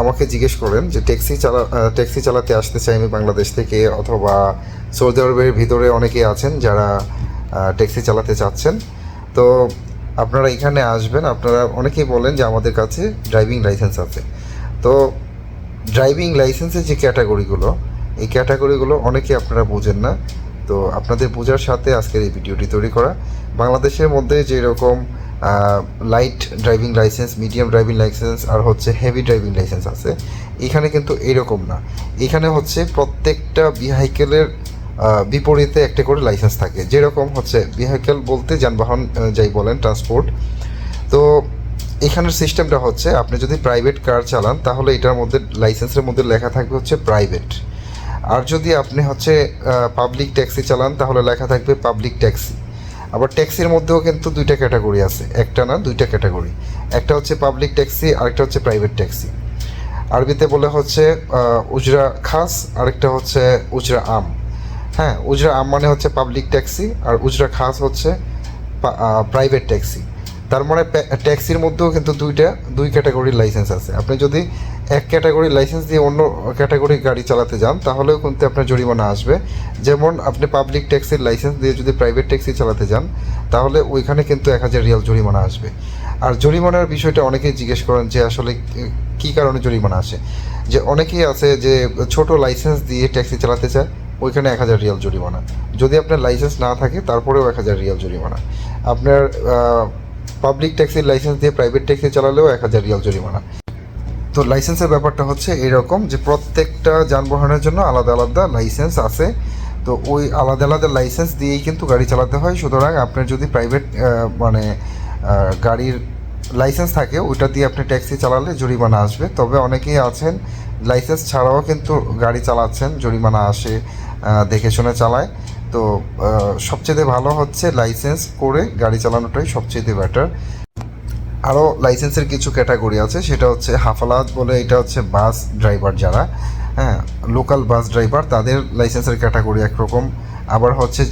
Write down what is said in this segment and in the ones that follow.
আমাকে জিজ্ঞেস করেন যে ট্যাক্সি চালা ট্যাক্সি চালাতে আসতে চাই আমি বাংলাদেশ থেকে অথবা সৌদি আরবের ভিতরে অনেকেই আছেন যারা ট্যাক্সি চালাতে চাচ্ছেন। তো আপনারা এখানে আসবেন, আপনারা অনেকেই বলেন যে আমাদের কাছে ড্রাইভিং লাইসেন্স আছে। তো ড্রাইভিং লাইসেন্সের যে ক্যাটাগরিগুলো, এই ক্যাটাগরিগুলো অনেকে আপনারা বোঝেন না। তো আপনাদের বোঝার সাথে আজকের এই ভিডিওটি তৈরি করা। বাংলাদেশের মধ্যে যেরকম light driving licence medium driving licence আর হচ্ছে হেভি ড্রাইভিং লাইসেন্স আছে। এখানে কিন্তু এরকম না। এখানে হচ্ছে প্রত্যেকটা ভেহিকেলের বিপরীতে একটা করে লাইসেন্স থাকে। যেরকম হচ্ছে ভেহিকেল বলতে যানবাহন যাই বলেন ট্রান্সপোর্ট তো এখানের সিস্টেমটা হচ্ছে আপনি যদি প্রাইভেট কার চালান, তাহলে এটার মধ্যে লাইসেন্সের মধ্যে লেখা থাকবে হচ্ছে প্রাইভেট আর যদি আপনি হচ্ছে পাবলিক ট্যাক্সি চালান, তাহলে লেখা থাকবে পাবলিক ট্যাক্সি আবার ট্যাক্সির মধ্যেও কিন্তু দুইটা ক্যাটাগরি আছে। একটা না, দুইটা ক্যাটাগরি। একটা হচ্ছে পাবলিক ট্যাক্সি, আরেকটা হচ্ছে প্রাইভেট ট্যাক্সি। আরবিতে বলে হচ্ছে উজরা খাস, আরেকটা হচ্ছে উজরা আম। হ্যাঁ উজরা আম মানে হচ্ছে পাবলিক ট্যাক্সি, আর উজরা খাস হচ্ছে প্রাইভেট ট্যাক্সি। তার মানে ট্যাক্সির মধ্যেও কিন্তু দুইটা, দুই ক্যাটাগরির লাইসেন্স আছে। আপনি যদি এক ক্যাটাগরির লাইসেন্স দিয়ে অন্য ক্যাটাগরির গাড়ি চালাতে যান, তাহলেও কিন্তু আপনার জরিমানা আসবে। যেমন আপনি পাবলিক ট্যাক্সির লাইসেন্স দিয়ে যদি প্রাইভেট ট্যাক্সি চালাতে যান, তাহলে ওইখানে কিন্তু এক হাজার রিয়াল জরিমানা আসবে। আর জরিমানার বিষয়টা অনেকেই জিজ্ঞেস করেন যে আসলে কী কারণে জরিমানা আসে? যে অনেকেই আছে যে ছোট লাইসেন্স দিয়ে ট্যাক্সি চালাতে চায়, ওইখানে এক হাজার রিয়াল জরিমানা। যদি আপনার লাইসেন্স না থাকে, তারপরেও এক হাজার রিয়াল জরিমানা। আপনার পাবলিক ট্যাক্সির লাইসেন্স দিয়ে প্রাইভেট ট্যাক্সি চালালেও এক হাজার রিয়াল জরিমানা। তো লাইসেন্সের ব্যাপারটা হচ্ছে এরকম যে প্রত্যেকটা যানবাহনের জন্য আলাদা আলাদা লাইসেন্স আছে। তো ওই আলাদা আলাদা লাইসেন্স দিয়েই কিন্তু গাড়ি চালাতে হয়। সুতরাং আপনার যদি প্রাইভেট মানে গাড়ির লাইসেন্স থাকে, ওইটা দিয়ে আপনি ট্যাক্সি চালালে জরিমানা আসবে। তবে অনেকেই আছেন লাইসেন্স ছাড়াও কিন্তু গাড়ি চালাচ্ছেন, জরিমানা আসে দেখে শুনে চালায়। তো সবচেয়ে ভালো হচ্ছে লাইসেন্স করে গাড়ি চালানোটাই সবচেয়ে বেটার আরও লাইসেন্সের কিছু ক্যাটাগরি আছে, সেটা হচ্ছে হাফালাত বলে, এটা হচ্ছে বাস ড্রাইভার যারা। হ্যাঁ লোকাল বাস ড্রাইভার তাদের লাইসেন্সের ক্যাটাগরি একরকম। আবার হচ্ছে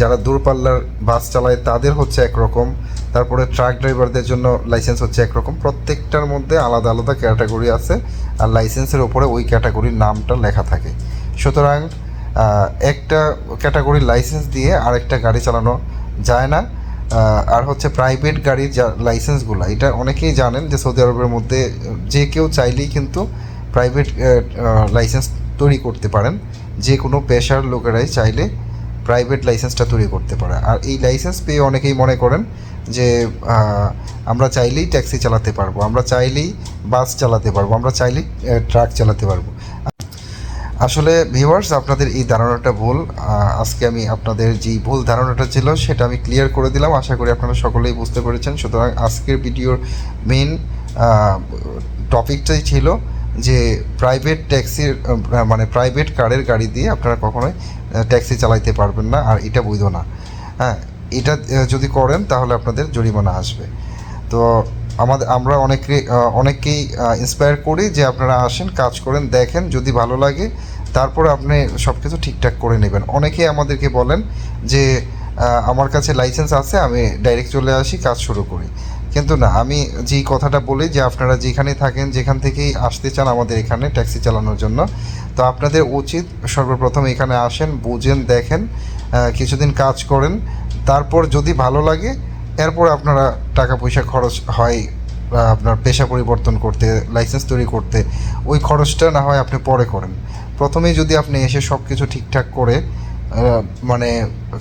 যারা দূরপাল্লার বাস চালায়, তাদের হচ্ছে একরকম। তারপরে ট্রাক ড্রাইভারদের জন্য লাইসেন্স হচ্ছে একরকম। প্রত্যেকটার মধ্যে আলাদা আলাদা ক্যাটাগরি আছে, আর লাইসেন্সের ওপরে ওই ক্যাটাগরির নামটা লেখা থাকে। সুতরাং একটা ক্যাটাগরির লাইসেন্স দিয়ে আরেকটা গাড়ি চালানো যায় না। আর হচ্ছে প্রাইভেট গাড়ির যা লাইসেন্সগুলো এটা অনেকেই জানেন যে সৌদি আরবের মধ্যে যে কেউ চাইলেই কিন্তু প্রাইভেট লাইসেন্স তৈরি করতে পারেন। যে কোনো পেশার লোকেরাই চাইলে প্রাইভেট লাইসেন্সটা তৈরি করতে পারে। আর এই লাইসেন্স পেয়ে অনেকেই মনে করেন যে আমরা চাইলেই ট্যাক্সি চালাতে পারব, আমরা চাইলেই বাস চালাতে পারব, আমরা চাইলেই ট্রাক চালাতে পারব। আসলে ভিউয়ার্স আপনাদের এই ধারণাটা ভুল। আজকে আমি আপনাদের যে ভুল ধারণাটা ছিল, সেটা আমি ক্লিয়ার করে দিলাম। আশা করি আপনারা সকলেই বুঝতে পেরেছেন। সুতরাং আজকের ভিডিওর মেন টপিকটাই ছিল যে প্রাইভেট ট্যাক্সির মানে প্রাইভেট কারের গাড়ি দিয়ে আপনারা কখনোই ট্যাক্সি চালাইতে পারবেন না। আর এটা বৈধ না। হ্যাঁ এটা যদি করেন, তাহলে আপনাদের জরিমানা আসবে। তো আমাদের, আমরা অনেকে অনেককেই ইন্সপায়ার করি যে আপনারা আসেন, কাজ করেন, দেখেন, যদি ভালো লাগে, তারপরে আপনি সব কিছু ঠিকঠাক করে নেবেন। অনেকেই আমাদেরকে বলেন যে আমার কাছে লাইসেন্স আছে, আমি ডাইরেক্ট চলে আসি, কাজ শুরু করি। কিন্তু না, আমি যেই কথাটা বলি যে, আপনারা যেখানে থাকেন, যেখান থেকেই আসতে চান আমাদের এখানে ট্যাক্সি চালানোর জন্য, তো আপনাদের উচিত সর্বপ্রথম এখানে আসেন, বুঝেন, দেখেন কিছুদিন কাজ করেন, তারপর যদি ভালো লাগে এরপর আপনারা টাকা পয়সা খরচ হয় বা আপনার পেশা পরিবর্তন করতে লাইসেন্স তৈরি করতে, ওই খরচটা না হয় আপনি পরে করেন। প্রথমেই যদি আপনি এসে সব কিছু ঠিকঠাক করে মানে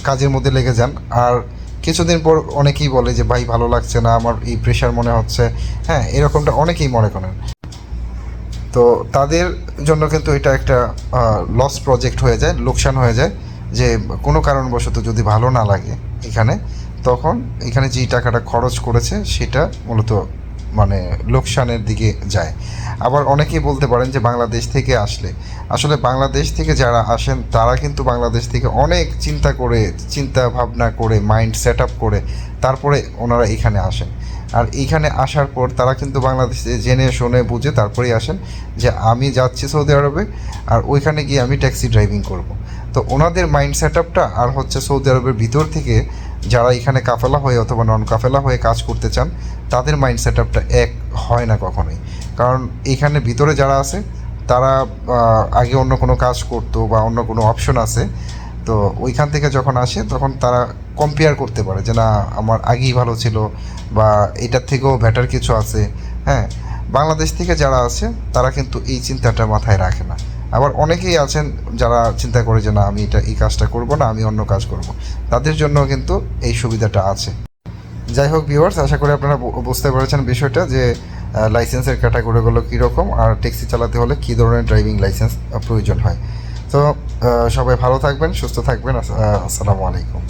কাজের মধ্যে লেগে যান, আর কিছুদিন পর অনেকেই বলে যে, ভাই, ভালো লাগছে না, আমার এই প্রেশার মনে হচ্ছে। হ্যাঁ এরকমটা অনেকেই মনে করেন। তো তাদের জন্য কিন্তু এটা একটা লস প্রজেক্ট হয়ে যায়, লোকসান হয়ে যায়, যে কোনো কারণবশত যদি ভালো না লাগে এখানে তখন এখানে যেই টাকাটা খরচ করেছে, সেটা মূলত মানে লোকসানের দিকে যায়। আবার অনেকেই বলতে পারেন যে বাংলাদেশ থেকে আসলে। আসলে বাংলাদেশ থেকে যারা আসেন, তারা কিন্তু বাংলাদেশ থেকে অনেক চিন্তা করে, চিন্তা ভাবনা করে মাইন্ড সেট আপ করে তারপরে ওনারা এখানে আসেন। আর এইখানে আসার পর তারা কিন্তু বাংলাদেশে জেনে শুনে বুঝে তারপরেই আসেন যে আমি যাচ্ছি সৌদি আরবে আর ওইখানে গিয়ে আমি ট্যাক্সি ড্রাইভিং করব। তো ওনাদের মাইন্ড সেট আপটা আর হচ্ছে সৌদি আরবের ভিতর থেকে যারা এখানে কাফেলা হয়ে অথবা নন কাফেলা হয়ে কাজ করতে চান, তাদের মাইন্ড সেট আপটা এক হয় না কখনোই। কারণ এইখানে ভিতরে যারা আছে, তারা আগে অন্য কোনো কাজ করতো বা অন্য কোনো অপশন আছে। তো ওইখান থেকে যখন আসে, তখন তারা কম্পেয়ার করতে পারে যে, না, আমার আগেই ভালো ছিল বা এটার থেকেও বেটার কিছু আছে। হ্যাঁ বাংলাদেশ থেকে যারা আছে, তারা কিন্তু এই চিন্তাটা মাথায় রাখে না। আবার অনেকেই আছেন যারা চিন্তা করে যে, না, আমি এটা, এই কাজটা করব না, আমি অন্য কাজ করব। তাদের জন্য কিন্তু এই সুবিধাটা আছে। যাই হোক ভিউয়ার্স আশা করি আপনারা বুঝতে পেরেছেন বিষয়টা যে লাইসেন্সের ক্যাটাগরিগুলো কীরকম আর ট্যাক্সি চালাতে হলে কী ধরনের ড্রাইভিং লাইসেন্স প্রয়োজন হয়। তো সবাই ভালো থাকবেন, সুস্থ থাকবেন আসসালামু আলাইকুম।